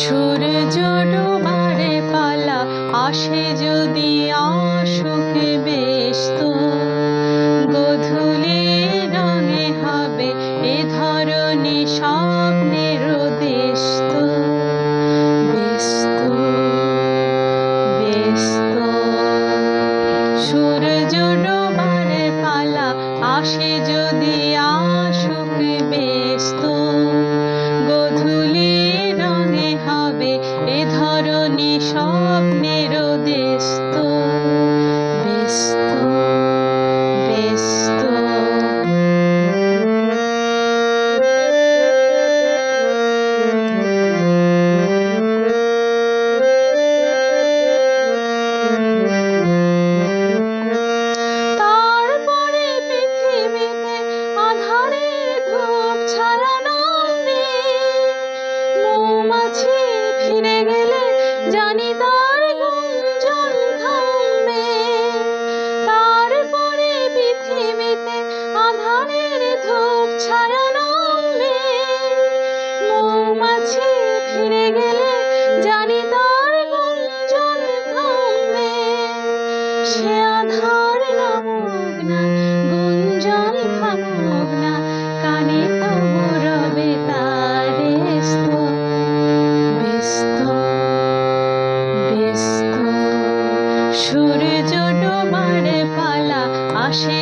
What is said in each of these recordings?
সূর্য ডোবারে পালা, আসে যদি আসুক ব্যস্ত। গধূলি রঙে হবে এ ধরনী স্বপ্নের দেশ তো ব্যস্ত ব্যস্ত। সূর্য ডোবারে পালা, আসে যদি ধরনী স্বপ্নের দেশ ব্যস্ত ব্যস্ত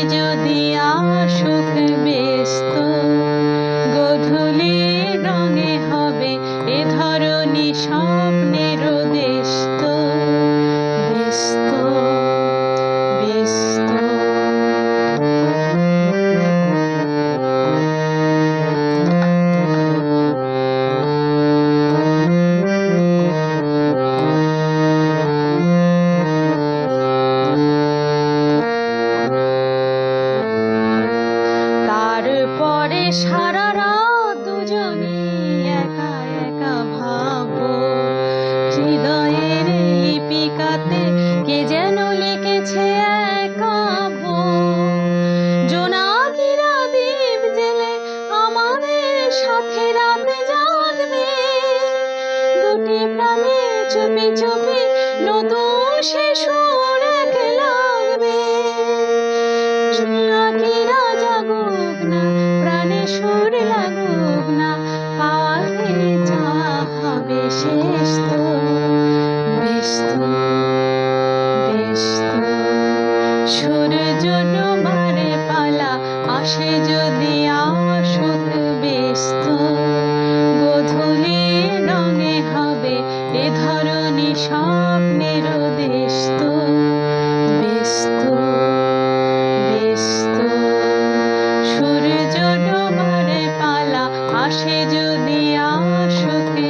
যদি আসুক ব্যস্ত গধূলি সারা রাত দুজনে একা একা ভাবো। হৃদয়ের লিপিকাতে কে যেন লিখেছে আমাদের সাথে রাতে জাগবে। দুটি প্রাণে চুপি চুপি নতুন এক লাগবে। জোনাকিরা প্রাণে সুর লাগুক না চাওয়া হবে শেষ তো। ব্যস্ত ব্যস্ত সূর্য ডোবারে পালা, আসে যদি আসুক ব্যস্ত গধূলি রঙে হবে এ ধরনী স্বপ্নের ডুবরে পালা আসে যদি আসতে